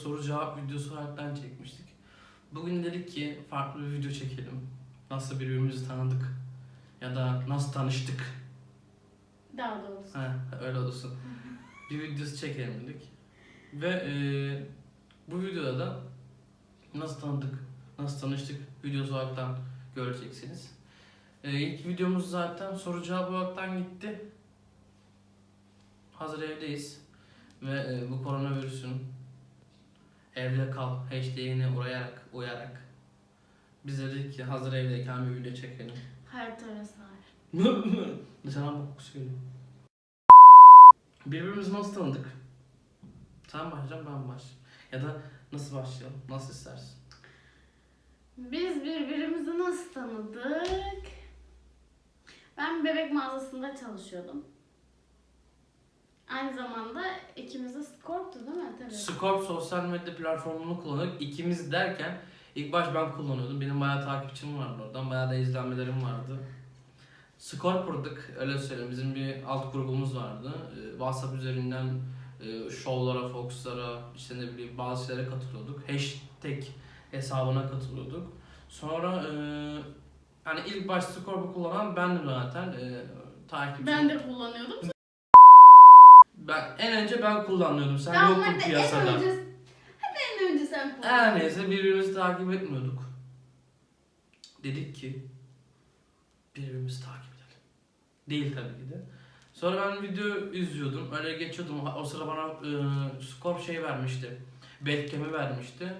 soru cevap videosu olaraktan çekmiştik. Bugün dedik ki farklı bir video çekelim. Nasıl birbirimizi tanıdık ya da nasıl tanıştık. Daha doğrusu. Ha, öyle olsun. Bir videosu çekelim dedik. Ve e, bu videoda da nasıl tanıdık, nasıl tanıştık videosu olaraktan göreceksiniz. E, ilk videomuz zaten soru cevap olaraktan gitti. Hazır evdeyiz. Ve e, bu koronavirüsün evde kal hashtag'ine uyarak, uyarak biz de dedik ki hazır evdeyken bir video çekelim. Hayat öyle sar. Dışarıdan bak kokusu geliyor. Birbirimizi nasıl tanıdık? Sen başlayacaksın ben baş. Ya da nasıl başlayalım? Nasıl istersin? Biz birbirimizi nasıl tanıdık? Ben bebek mağazasında çalışıyordum. Aynı zamanda ikimiz de Scorp'tu değil mi? Tabii. Scorp sosyal medya platformunu kullanıyorduk. İkimiz derken ilk baş ben kullanıyordum. Benim bayağı takipçim vardı oradan. Bayağı da izlenmelerim vardı. Scorp'urduk öyle söyleyeyim. Bizim bir alt grubumuz vardı. Ee, WhatsApp üzerinden e, şovlara, foxlara, işte ne bileyim bazı şeylere katılıyorduk. Hashtag hesabına katılıyorduk. Sonra e, hani ilk baş Scorp'u kullanan bendim zaten. E, takipçim. Ben de kullanıyordum. Ben, en önce ben kullanıyordum. Sen Tamam, yoktun hadi piyasada. En önce, hadi en önce sen kullan. Her neyse birbirimizi takip etmiyorduk. Dedik ki birbirimizi takip edelim. Değil tabii ki de. Sonra ben video izliyordum. Öyle geçiyordum. O sıra bana e, skor şey vermişti. Belkemi vermişti.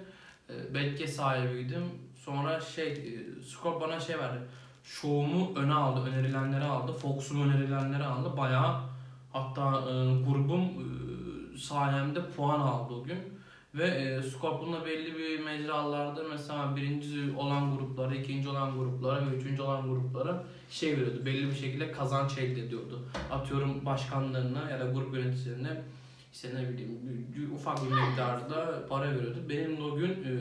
E, belke sahibiydim. Sonra şey e, skor bana şey verdi. Şovumu öne aldı. Önerilenleri aldı. Fox'un önerilenleri aldı. Bayağı hatta e, grubum e, sayemde puan aldı o gün. Ve e, Scorpion'la belli bir mecralarda mesela birinci olan gruplara, ikinci olan gruplara ve üçüncü olan gruplara şey veriyordu. Belli bir şekilde kazanç elde ediyordu. Atıyorum başkanlarına ya da grup yöneticilerine işte ne bileyim ufak bir miktarda para veriyordu. Benim de o gün e,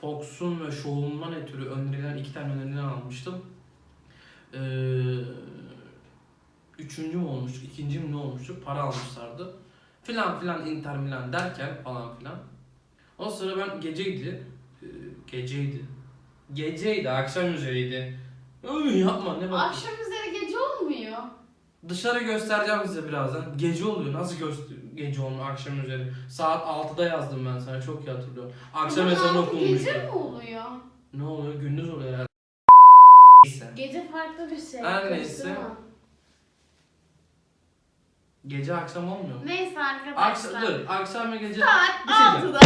Fox'un ve Show'umdan ötürü önerilen iki tane önerilen almıştım. E, üçüncü mü olmuştuk, ikinci mi ne olmuştuk para almışlardı filan filan Inter Milan derken falan filan. O sıra ben geceydi. e, Geceydi. Geceydi, akşam üzeriydi. Öy yapma ne bak. Akşam üzeri gece olmuyor. Dışarı göstereceğim size birazdan. Gece oluyor. Nasıl göster gece olmuyor akşam üzeri? Saat 6'da yazdım ben sana çok iyi hatırlıyorum. Akşam ezanı okunmuştu. Gece mi oluyor? Ne oluyor? Gündüz oluyor herhalde. Gece farklı bir şey. Her neyse. karıştırma. Gece akşam olmuyor mu? Neyse Akşam, arkadaşlar. dur. Akşam ve gece. Saat Bir şey 6'da.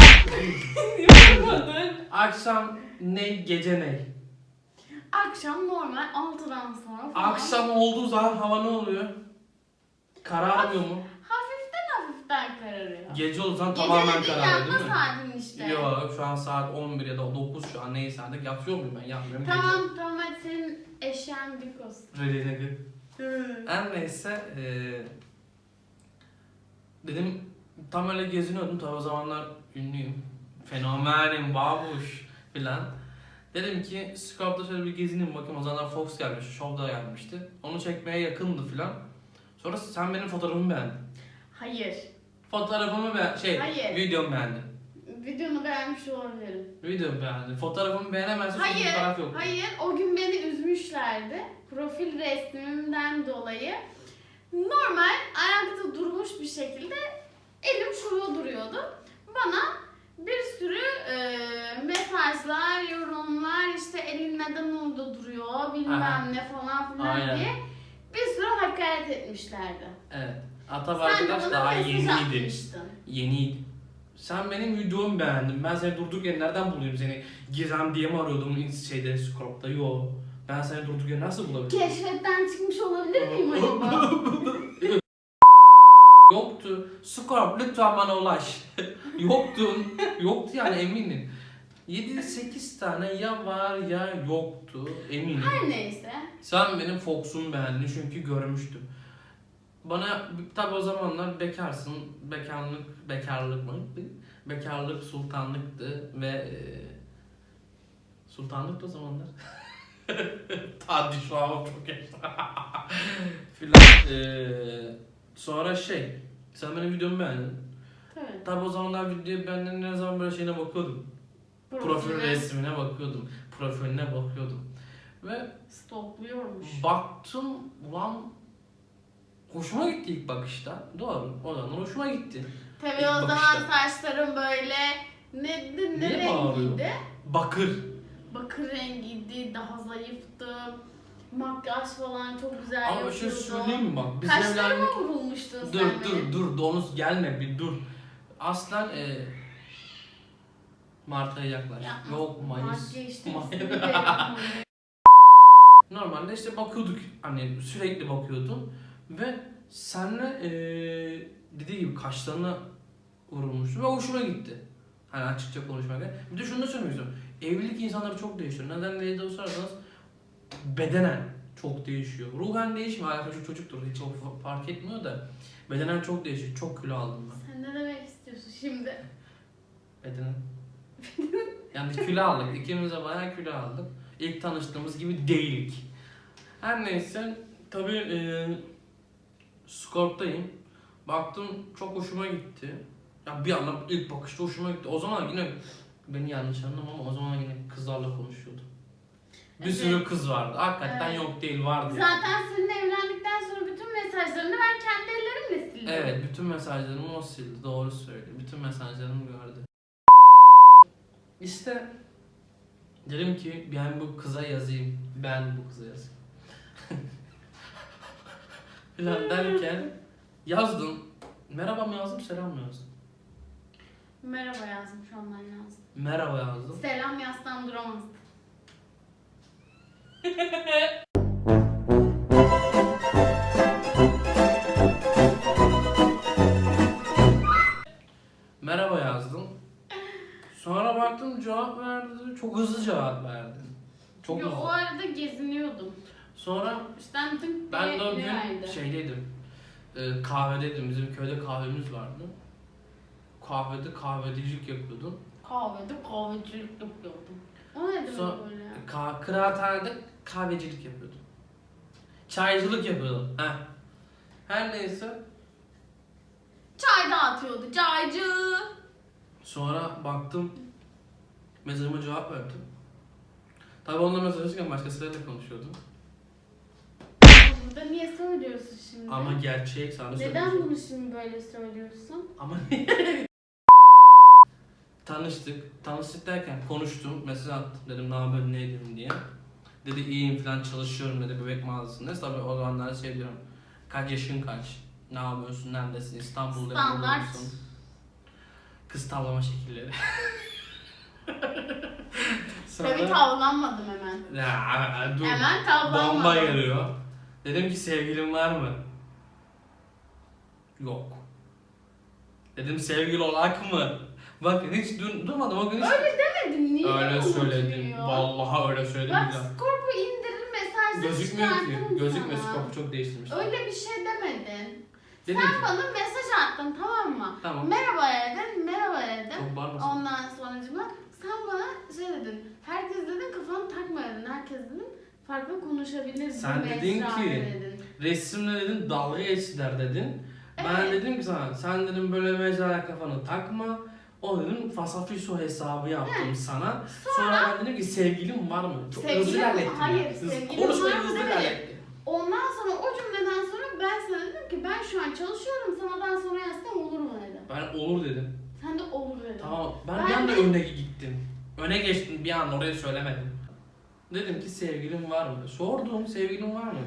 Yapamadın. Akşam ne? Gece ne? Akşam normal 6'dan sonra falan. Akşam olduğu zaman hava ne oluyor? Kararmıyor mu? Hafiften hafiften kararıyor. Gece olduğu zaman Gece tamamen dediğin kararıyor değil mi? saatin işte. Yok şu an saat 11 ya da 9 şu an neyse artık yatıyor muyum ben yatmıyorum. Tamam tamam hadi senin eşyan büyük olsun. Gece. Göre. Her neyse eee dedim tam öyle geziniyordum tabi o zamanlar ünlüyüm. Fenomenim, babuş filan. Dedim ki Scope'da şöyle bir gezineyim bakayım o zamanlar Fox gelmiş, Show'da gelmişti. Onu çekmeye yakındı filan. Sonra sen benim fotoğrafımı beğendin. Hayır. Fotoğrafımı beğen şey, Hayır. videomu beğendin. Videonu beğenmiş olabilirim. Videomu beğendin. Fotoğrafımı beğenemezsin çünkü Hayır, fotoğraf yok. hayır. O gün beni üzmüşlerdi. Profil resmimden dolayı. Normal ayakta durmuş bir şekilde elim şurada duruyordu. Bana bir sürü e, mesajlar, yorumlar, işte elin neden orada duruyor, bilmem Aha. ne falan filan Aynen. diye bir sürü hakaret etmişlerdi. Evet. De arkadaş daha yeniydi. atmıştın. Yeniydi. Sen benim videomu beğendin. Ben seni durduk yere nereden bulayım seni? Gizem diye mi arıyordum şeyde Scorp'ta? Yo. Ben seni durduk yere nasıl bulabilirim? Keşfetten çıkmış olabilir miyim acaba? Yoktu. Scorp lütfen bana ulaş. Yoktu. Yoktu yani eminim. 7-8 tane ya var ya yoktu eminim. Her neyse. Sen benim Fox'umu beğendin çünkü görmüştüm. Bana tabi o zamanlar bekarsın, bekarlık, bekarlık mı? Bekarlık sultanlıktı ve e, sultanlıktı o zamanlar. Hadi şu an çok yaşa. Filan. Ee, sonra şey. Sen benim videomu beğendin. Tabii. Tabi o zamanlar videoyu ben ne zaman böyle şeyine bakıyordum. Profil resmine bakıyordum. Profiline bakıyordum. Ve Stalkluyormuş. baktım ulan hoşuma gitti ilk bakışta. Doğru. O zaman hoşuma gitti. Tabii İlk o zaman bakışta. saçlarım böyle ne, ne, ne Niye bağırıyor? rengiydi? Bakır. Bakır rengiydi, daha zayıftım. Makyaj falan çok güzel Ama bir yapıyordum. şey söyleyeyim mi bak biz Kaşlarıma evlendik. vurulmuştun Dur sen dur benim. dur donuz gelme bir dur. Aslen e, Mart'a yaklaş. Yapma. Yok Mayıs. De yapma. Normalde işte bakıyorduk hani sürekli bakıyordum ve senle e, dediği gibi kaşlarına vurulmuştu ve hoşuma gitti. Hani açıkça konuşmak. Bir de şunu da söylemek istiyorum. Evlilik insanları çok değişiyor. Neden diye de sorarsanız bedenen çok değişiyor. Ruhen değişmiyor. Hala çocuk çocuktur. Hiç fa- fark etmiyor da. Bedenen çok değişiyor. Çok kilo aldım ben. Sen ne demek istiyorsun şimdi? Bedenen. yani kilo aldık. İkimiz de bayağı kilo aldık. İlk tanıştığımız gibi değilik. Her neyse tabii e, Scorp'tayım. Baktım çok hoşuma gitti. Ya bir anda ilk bakışta hoşuma gitti. O zaman yine beni yanlış anlama ama o zaman yine kızlarla konuşuyordu. Bir Evet. sürü kız vardı. Hakikaten Evet. yok değil vardı. yani. Zaten seninle evlendikten sonra bütün mesajlarını ben kendi ellerimle sildim. Evet, bütün mesajlarımı o sildi. Doğru söylüyor. Bütün mesajlarımı gördü. İşte dedim ki ben bu kıza yazayım. Ben bu kıza yazayım. Falan derken yazdım. Merhaba mı yazdım, selam mı yazdım? Merhaba yazmış olman lazım. Merhaba yazdım. Selam yazsam duramazdı. Merhaba yazdım. Sonra baktım cevap verdi. Çok hızlı cevap verdi. Çok Yo, o hızlı. arada geziniyordum. Sonra İşte tınk Ben de o diye gün verdi. şeydeydim. E, kahvedeydim. Bizim köyde kahvemiz vardı. Kahvede kahvecilik yapıyordum. Kahvede kahvecilik yapıyordum. O ne demek So- öyle ya? Ka kıraathanede kahvecilik yapıyordum. Çaycılık yapıyordum. Heh. Her neyse. Çay dağıtıyordu çaycı. Sonra baktım. Mesajıma cevap verdim. Tabii onunla mesajlaşırken başkasıyla da konuşuyordum. Burada niye söylüyorsun şimdi? Ama gerçek sana Neden söyleyeceğim. bunu şimdi böyle söylüyorsun? Ama Tanıştık. Tanıştık derken konuştum. Mesaj attım. Dedim ne haber ne edeyim diye. Dedi iyiyim falan çalışıyorum dedi bebek mağazasında. Tabii o zamanlar şey diyorum. Kaç yaşın kaç? Ne yapıyorsun? Neredesin? İstanbul'da Standart. musun? Kız tavlama şekilleri. Tabii tavlanmadım hemen. Ya, dur. Hemen tavlanmadım. Bomba geliyor. Dedim ki sevgilin var mı? Yok. Dedim sevgili olak mı? Bakın hiç dur, durmadım o gün hiç Öyle demedim. Niye öyle söyledim. Vallahi öyle söyledim Bak bir daha. Scorpio indirin mesajları Gözükmüyor ki. Gözükmüyor. sana. Çok değiştirmiş. Öyle bir şey demedin. Dedim Sen ki bana mesaj attın tamam mı? tamam. Merhaba dedim, merhaba dedim. Çok bağırmasın. Ondan sonra sen bana şey dedin. Herkes dedin kafanı takma dedin. Herkes dedin farklı konuşabilir. Sen dedin Esra ki, Dedin. Resimle dedin dalga geçtiler dedin. Ben Evet. dedim ki sana sen dedim böyle mecraya kafanı takma. O dedim fasafiso hesabı yaptım sana. Sonra, ben dedim ki sevgilim var mı? Çok Sevgilim- hızlı ilerlettim. hayır, ya. Hızlı- sevgilim konuşmayı var mı hızlı demedim. ilerlettim. Ondan sonra o cümleden sonra ben sana dedim ki ben şu an çalışıyorum sana daha sonra yazsam olur mu dedim. Ben olur dedim. Sen de olur dedin. Tamam ben, Ben bir anda de- öne gittim. Öne geçtim bir an oraya söylemedim. Dedim ki sevgilim var mı? Sordum sevgilim var mı?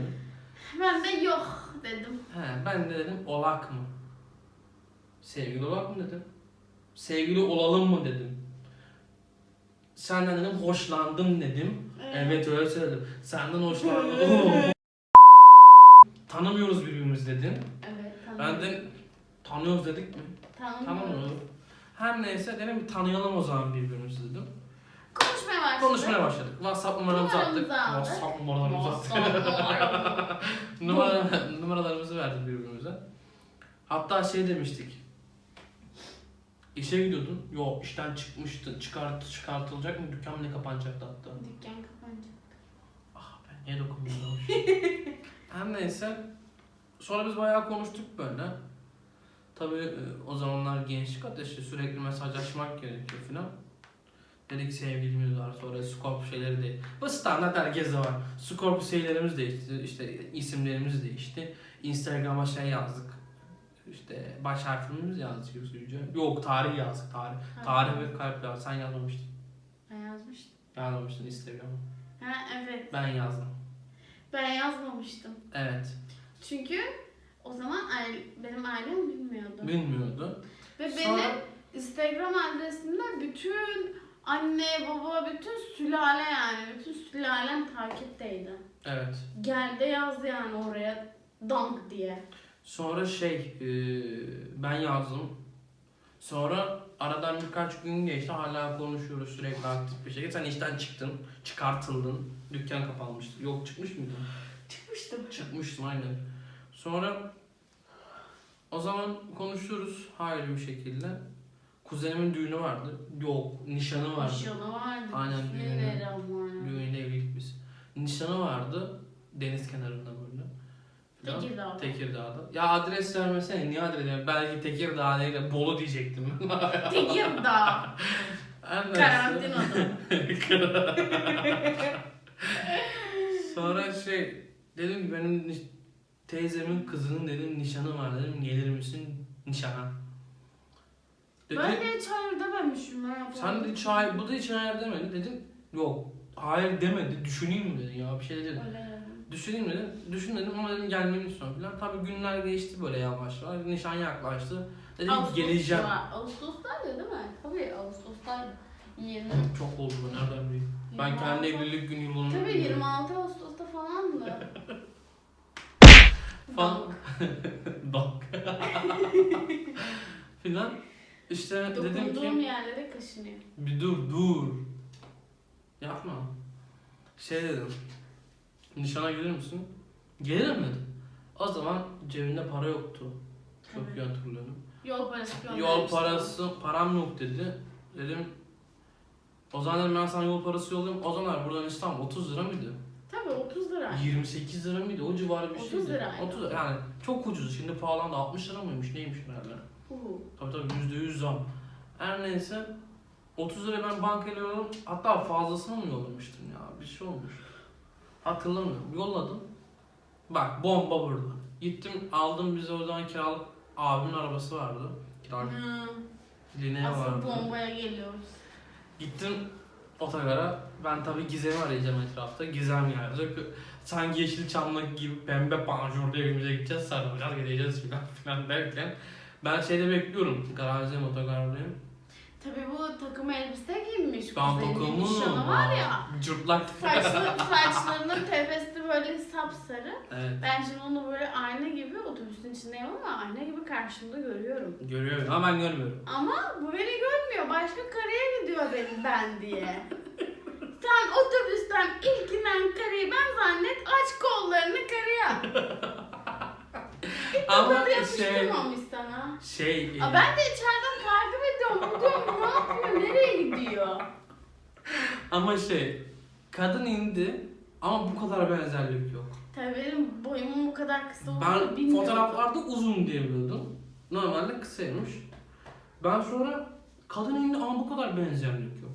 Ben de yok dedim. He, ben de dedim olak mı? Sevgili olak mı dedim. Sevgili olalım mı dedim. Senden dedim hoşlandım dedim. Evet öyle söyledim. Senden hoşlandım. Tanımıyoruz birbirimizi dedim. Evet tamam. Ben de tanıyoruz dedik mi? Tamam. Mı? Her neyse dedim tanıyalım o zaman birbirimizi dedim. Konuşmaya başladık. Konuşmaya başladık. WhatsApp numaramızı attık. Numaramızı aldık. WhatsApp numaralarımızı attık. Numara, numaralarımızı verdik birbirimize. Hatta şey demiştik. İşe gidiyordun. Yok işten çıkmıştın. Çıkart, çıkartılacak mı? Dükkan ne kapanacaktı hatta. Dükkan kapanacak. Ah Niye dokunmuyorsun? Her neyse. Sonra biz bayağı konuştuk böyle. Tabii e, o zamanlar gençlik ateşi sürekli mesajlaşmak gerekiyor filan. Dedik sevgilimiz var sonra Scorpio şeyleri de. Bu standart herkeste var. Scorpio şeylerimiz değişti. işte isimlerimiz değişti. Instagram'a şey yazdık. İşte baş harfimiz yazdık yüzüce. Yok tarih yazdık tarih. Tarih ve kalp yazdık. Sen yazmamıştın. Ben yazmıştım. Yazmamıştın Instagram'a. Ha evet. Ben yazdım. Ben yazmamıştım. Evet. Çünkü o zaman aile, benim ailem bilmiyordu. Bilmiyordu. Ve Sonra- benim Instagram adresimde bütün anne, baba, bütün sülale yani. Bütün sülalem takipteydi. Evet. Gel de yaz yani oraya dank diye. Sonra şey e, ben yazdım. Sonra aradan birkaç gün geçti hala konuşuyoruz sürekli aktif bir şekilde. Sen işten çıktın, çıkartıldın. Dükkan kapanmıştı. Yok çıkmış mıydın? Çıkmıştım. Çıkmıştım aynen. Sonra o zaman konuşuyoruz hayırlı bir şekilde. Kuzenimin düğünü vardı. Yok, nişanı vardı. Nişanı vardı. Aynen, düğünü. Düğünde evlilik biz. Nişanı vardı. Deniz kenarında Falan. Tekirdağ'da. Tekirdağ'da. Ya adres vermesene niye adres ver? Belki Tekirdağ değil de Bolu diyecektim. Tekirdağ. Karantinada. Sonra şey dedim ki benim teyzemin kızının dedim nişanı var dedim gelir misin nişana? Dedi, Ben de hiç hayır dememişim. ha. sen de hiç hayır, bu da hiç hayır demedi dedim. Yok hayır demedi düşüneyim mi dedi ya bir şey dedi. Öyle. Düşüneyim dedim. Düşün dedim ama dedim gelmeni istiyorum falan. Tabii günler geçti böyle yavaş yavaş. Nişan yaklaştı. Dedim Ağustos geleceğim. Ağustos'taydı değil mi? Tabii Ağustos'taydı. 20. Çok oldu bu nereden bileyim. Ben 26. kendi evlilik gün yılını Tabii bilmiyorum. 26 Ağustos'ta falandı. Falan. Bak. Filan. İşte dedim Dokunduğum ki yerlere kaşınıyor. bir dur dur. Yapma. Şey dedim. Nişana gelir misin? Gelirim dedim. O zaman cebimde para yoktu. Çok iyi hatırlıyorum. Yol parası Yol parası, param yok dedi. Dedim, o zaman dedim ben sana yol parası yollayayım. O zaman buradan İstanbul 30 lira mıydı? Tabii 30 lira. 28 lira mıydı? O civarı bir 30 şeydi. liraydı. 30 lira. Yani çok ucuz. Şimdi pahalandı. 60 lira mıymış? Neymiş herhalde? Uhu. Tabii tabii %100 zam. Her neyse 30 lira ben bankayla yolladım. Hatta fazlasını mı yollamıştım ya? Bir şey olmuş. Hatırlamıyorum. Yolladım. Bak bomba burada. Gittim aldım bize o zaman kiralık abimin arabası vardı. Kiralık. Linea vardı. Asıl bombaya geliyoruz. Gittim otogara. Ben tabii Gizem'i arayacağım etrafta. Gizem gelecek. Sanki Yeşilçam'daki gibi pembe panjurlu evimize gideceğiz. Sarılacağız, gideceğiz filan filan derken. Ben şeyde bekliyorum. Garajdayım, otogardayım. Tabii bu takım elbise giymiş. Ben Kuzenin takımı nişanı var ya. Cırtlak. Saçlı, saçlarının tepesi böyle sapsarı. Evet. Ben şimdi onu böyle ayna gibi otobüsün içindeyim ama ayna gibi karşımda görüyorum. Görüyorum ama ben görmüyorum. Ama bu beni görmüyor. Başka karıya gidiyor benim ben diye. Sen otobüsten ilk inen karıyı ben zannet aç kollarını karıya. Ama Tokadı şey yapıştırmamış sana. şey Aa, ben de içeriden ediyorum. Bu ne yapıyor? Nereye gidiyor? ama şey kadın indi ama bu kadar benzerlik yok. Tabii benim boyumun bu kadar kısa olduğunu Ben bilmiyordum. fotoğraflarda uzun diye biliyordum. Normalde kısaymış. Ben sonra kadın indi ama bu kadar benzerlik yok.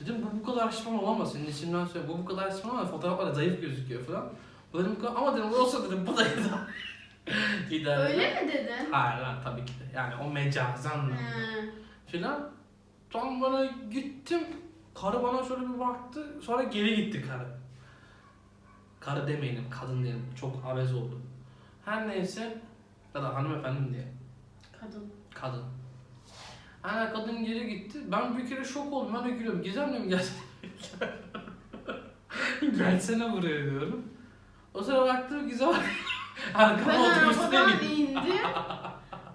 Dedim bu bu kadar şişman olamaz. Senin içimden söyle bu bu kadar şişman ama fotoğraflarda zayıf gözüküyor falan. Bu dedim ama dedim olsa dedim bu da idare. Öyle mi dedin? Hayır lan tabii ki de. Yani o mecazan da. He. filan. Tam bana gittim. Karı bana şöyle bir baktı. Sonra geri gitti karı. Karı demeyelim, kadın diyelim. Çok abez oldu. Her neyse. Ya da hanımefendim diye. Kadın. Kadın. Ana kadın geri gitti. Ben bir kere şok oldum. Ben de gülüyorum. Gizem diyorum gelsene. gelsene buraya diyorum. O sıra baktım Gizem arkama Ben arabadan gitti. indim.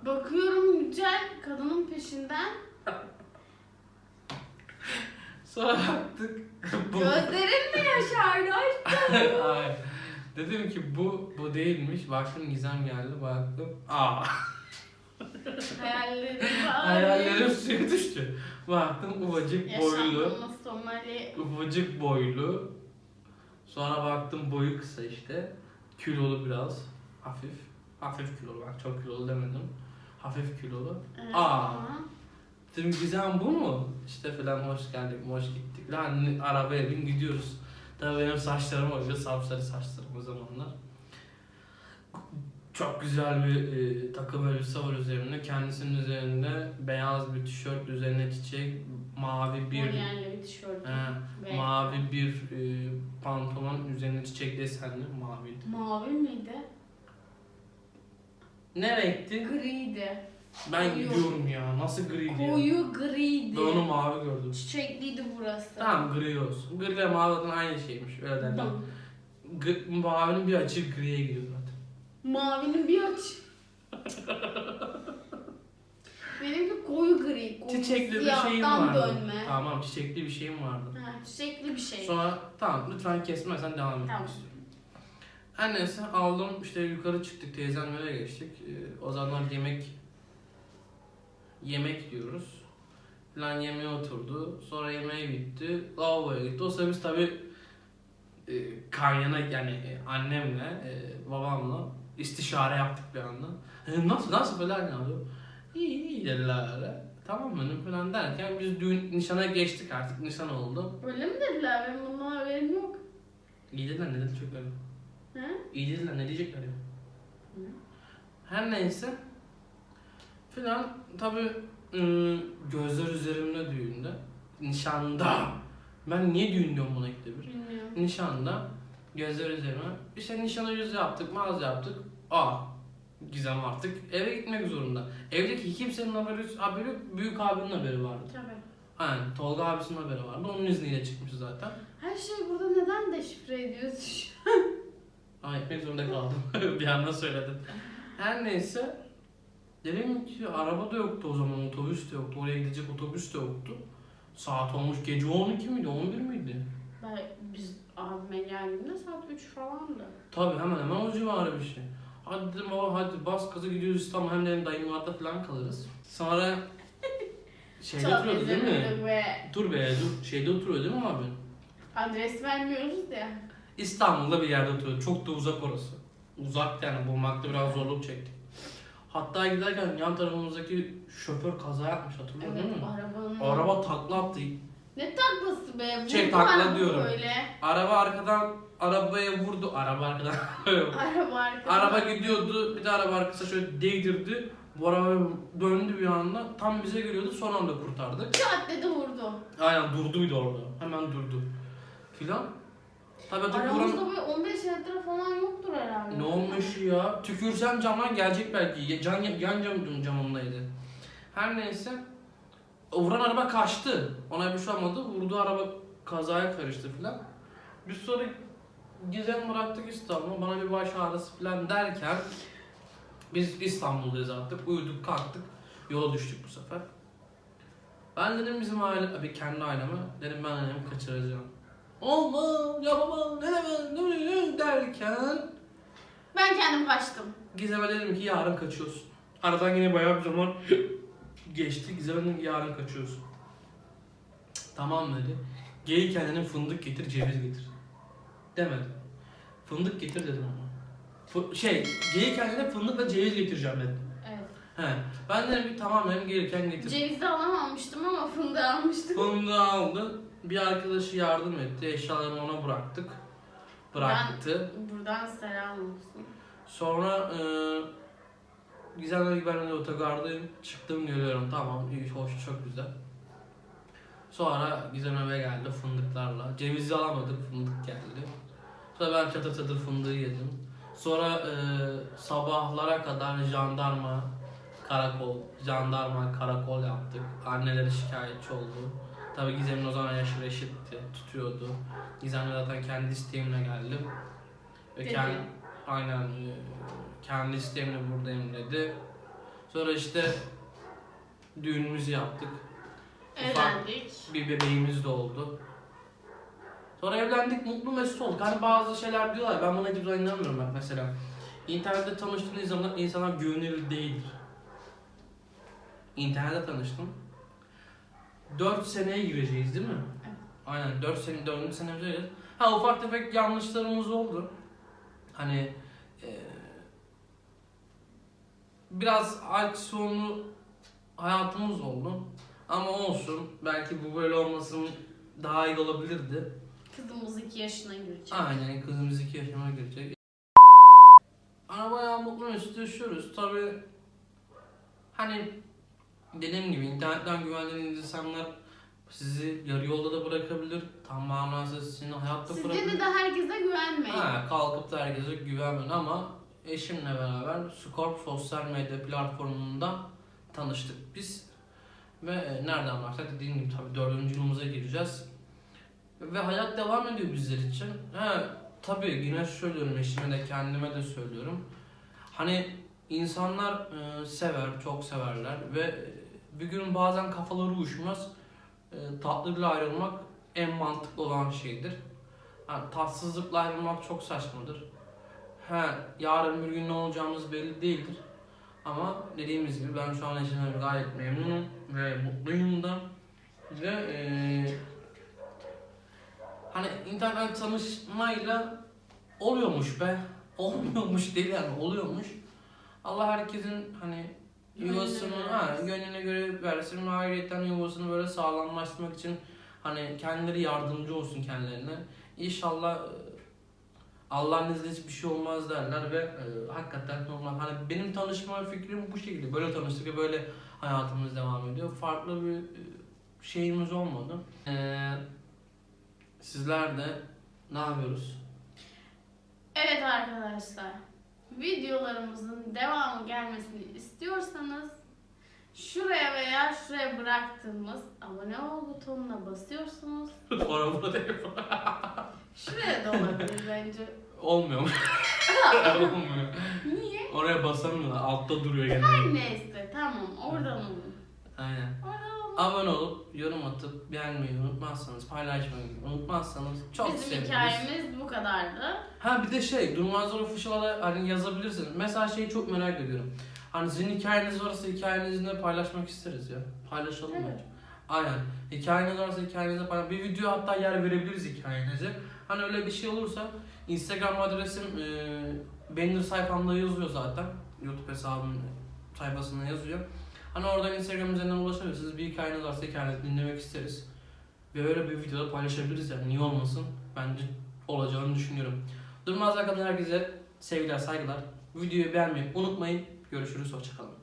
Bakıyorum Yücel kadının peşinden. Sonra baktık. bu- Gözlerin mi yaşardı aşkım? Hayır. Dedim ki bu bu değilmiş. Baktım Gizem geldi. Baktım. Aa. Hayallerim var. Hayallerim suya düştü. Baktım ufacık boylu. Somali. Ufacık boylu. Sonra baktım boyu kısa işte. Kilolu biraz. Hafif. Hafif kilolu bak çok kilolu demedim. Hafif kilolu. Evet, Aa. Dedim güzel bu mu? İşte falan hoş geldik, hoş gittik. Lan arabaya bin gidiyoruz. Tabii benim saçlarım oluyor, sapsarı saçlarım o zamanlar. Çok güzel bir e, takım elbise var üzerinde. Kendisinin üzerinde beyaz bir tişört, üzerine çiçek, mavi bir Polyenli bir tişört. he, Ve- mavi bir e, pantolon, üzerine çiçek desenli, maviydi. Mavi miydi? Ne renkti? Griydi. Ben Koyu. gidiyorum ya. Nasıl griydi ya? Koyu griydi. Ben onu mavi gördüm. Çiçekliydi burası. Tamam gri olsun. Gri ile mavi zaten aynı şeymiş. Öyle derler. Tamam. Gri, mavinin bir açık griye gidiyor zaten. Mavinin bir aç. Benimki koyu gri. Koyu Çiçekli bir şeyim vardı. dönme. Tamam çiçekli bir şeyim vardı. Ha, çiçekli bir şey. Sonra tamam lütfen kesmezsen devam etmek Tamam. Her neyse aldım işte yukarı çıktık teyzemlere geçtik. Ee, o zamanlar yemek yemek diyoruz. Falan yemeğe oturdu. Sonra yemeği bitti. Lavaboya gitti. O sırada biz tabi e, kaynana yani e, annemle e, babamla istişare yaptık bir anda. E, nasıl nasıl falan yapıyor. İyi iyi dediler öyle. Tamam benim falan derken biz düğün nişana geçtik artık nişan oldu. Öyle mi dediler? Benim bundan haberim yok. İyi dediler ne dedi çok öyle. He? İyi dediler ne diyecekler ya. Hı. Her neyse. Filan tabi gözler üzerimde düğünde. Nişanda. Ben niye düğün diyorum buna ilk bir. Bilmiyorum. Nişanda. Gözler üzerime. İşte nişana yüz yaptık, mağaz yaptık. Aa. Gizem artık eve gitmek zorunda. Evdeki kimsenin haberi, haberi yok. Büyük abinin haberi vardı. Tabii. Aynen. Tolga abisinin haberi vardı. Onun izniyle çıkmış zaten. Her şeyi burada neden deşifre ediyorsun? Ama etmek zorunda kaldım. bir anda söyledim. Her neyse. Dedim ki araba da yoktu o zaman, otobüs de yoktu. Oraya gidecek otobüs de yoktu. Saat olmuş gece 12 miydi, 11 miydi? Ben, biz abime geldiğimde saat 3 falandı. Tabii hemen hemen o civarı bir şey. Hadi dedim baba hadi bas kızı gidiyoruz İstanbul hem de benim dayımlarda falan kalırız. Sonra şeyde Çok oturuyordu değil mi? üzüldüm Ve Dur be dur şeyde oturuyor değil mi abi? adres vermiyoruz ya. İstanbul'da bir yerde oturuyor. Çok da uzak orası. Uzak yani bulmakta biraz zorluk çektik. Hatta giderken yan tarafımızdaki şoför kaza yapmış hatırlıyor Evet mi? arabanın. Araba takla attı. Ne taklası be? Bu Şey, takla diyorum. Böyle. Araba arkadan arabaya vurdu. Araba arkadan. Araba arkada. araba gidiyordu. Bir de araba arkasına şöyle değdirdi. Bu araba döndü bir anda. Tam bize geliyordu. Son anda kurtardık. Çat dedi vurdu. Aynen durdu bir de orada. Hemen durdu. Filan. Tabii tabii buranın... Aramızda böyle 15 metre falan yoktur herhalde. Ne olmuş ya? Tükürsem camdan gelecek belki. Ya- Can, yan cam, camımdaydı. Her neyse. Vuran araba kaçtı. Ona bir şey olmadı. Vurduğu araba kazaya karıştı filan. Biz sonra Gizem bıraktık İstanbul'a. Bana bir baş ağrısı filan derken biz İstanbul'dayız artık. Uyuduk kalktık. Yola düştük bu sefer. Ben dedim bizim aile, abi kendi aileme dedim ben annemi kaçıracağım. Olmaz, yapamam, ne demem, ne derken Ben kendim kaçtım. Gizem'e dedim ki yarın kaçıyorsun. Aradan yine bayağı bir zaman geçti. Gizem'e dedim ki yarın kaçıyorsun. Cık, Tamam dedi. Gel kendine fındık getir, ceviz getir. Demedim. Fındık getir dedim ama. Fı- şey, gel kendine fındıkla ceviz getireceğim dedim. Evet. He. Ben dedim ki tamam dedim gelirken getir. Cevizi alamamıştım ama fındığı almıştım. Fındığı aldı. Bir arkadaşı yardım etti. Eşyalarını ona bıraktık. Bıraktı. Buradan selam olsun. Sonra e, Gizem'le gibi ben de otogardayım. Çıktım geliyorum. Tamam iyi, hoş, çok güzel. Sonra Gizem eve geldi fındıklarla. Cevizi alamadık, fındık geldi. Sonra ben çatır çatır fındığı yedim. Sonra e, sabahlara kadar jandarma, karakol, jandarma, karakol yaptık. Anneleri şikayetçi oldu. Tabii Gizem'in o zaman yaşı reşitti, tutuyordu. Gizem'le zaten kendi isteğimle geldim. Ve Dedi. kendi, aynen e, kendi isteğimle buradayım dedi. Sonra işte düğünümüzü yaptık. Evlendik. Bir bebeğimiz de oldu. Sonra evlendik, mutlu mesut olduk. Hani bazı şeyler diyorlar, ben buna hiçbir zaman inanmıyorum bak mesela. İnternette tanıştığın insanlar, insanlar güvenilir değildir. İnternette tanıştım. 4 seneye gireceğiz değil mi? Evet. Aynen 4 sene 4. senemizdeyiz. Ha ufak tefek yanlışlarımız oldu. Hani e, biraz aksiyonlu hayatımız oldu. Ama olsun. Belki bu böyle olmasın daha iyi olabilirdi. Kızımız 2 yaşına girecek. Aynen kızımız 2 yaşıma girecek. Arabaya mutlu mesut yaşıyoruz. Tabi hani dediğim gibi internetten güvendiğiniz insanlar sizi yarı yolda da bırakabilir. Tam manasız sizin hayatta Siz bırakabilir. yine de herkese güvenmeyin. Ha, kalkıp da herkese güvenmeyin ama eşimle beraber Scorp sosyal medya platformunda tanıştık biz. Ve e, nereden baksak dediğim gibi tabii dördüncü yılımıza gireceğiz. Ve hayat devam ediyor bizler için. Ha, tabii yine söylüyorum eşime de kendime de söylüyorum. Hani insanlar e, sever, çok severler ve bir gün bazen kafaları uyuşmaz. E, tatlıyla ayrılmak en mantıklı olan şeydir. Ha, tatsızlıkla ayrılmak çok saçmadır. He, yarın bir gün ne olacağımız belli değildir. Ama dediğimiz gibi ben şu an eşimle gayet memnunum ve mutluyum da. Ve eee hani internet tanışmayla oluyormuş be. Olmuyormuş değil yani oluyormuş. Allah herkesin hani yuvasını Gönlüne ha, gönlüne göre versin ve ayrıyetten yuvasını böyle sağlamlaştırmak için hani kendileri yardımcı olsun kendilerine. İnşallah e, Allah'ın izniyle hiçbir şey olmaz derler ve e, hakikaten normal. Hani benim tanışma fikrim bu şekilde. Böyle tanıştık ve böyle hayatımız devam ediyor. Farklı bir e, şeyimiz olmadı. E, sizler de ne yapıyoruz? Evet arkadaşlar. Videolarımızın devamı gelmesini istiyorsanız şuraya veya şuraya bıraktığımız abone ol butonuna basıyorsunuz. Para burada değil. Şuraya da olabilir bence. Olmuyor mu? Olmuyor. Niye? Oraya basamıyorlar. Altta duruyor gene. Her neyse tamam oradan olun. Aynen. Oradan. Abone olup yorum atıp beğenmeyi unutmazsanız, paylaşmayı unutmazsanız çok Bizim seviniriz. hikayemiz bu kadardı. Ha bir de şey, Durmazlar Official'a hani yazabilirsiniz. Mesela şeyi çok merak ediyorum. Hani sizin hikayeniz varsa hikayenizi de paylaşmak isteriz ya. Paylaşalım Evet. bence. Aynen. Hikayeniz varsa hikayenizi paylaş. Bir video hatta yer verebiliriz hikayenize. Hani öyle bir şey olursa Instagram adresim e, banner sayfamda yazıyor zaten. YouTube hesabım sayfasında yazıyor. Hani oradan Instagram üzerinden ulaşabilirsiniz. Bir hikayeniz varsa hikayenizi dinlemek isteriz. Ve öyle bir videoda paylaşabiliriz yani. Niye olmasın? Bence olacağını düşünüyorum. Durmazlar kadar herkese sevgiler, saygılar. Videoyu beğenmeyi unutmayın. Görüşürüz, hoşçakalın.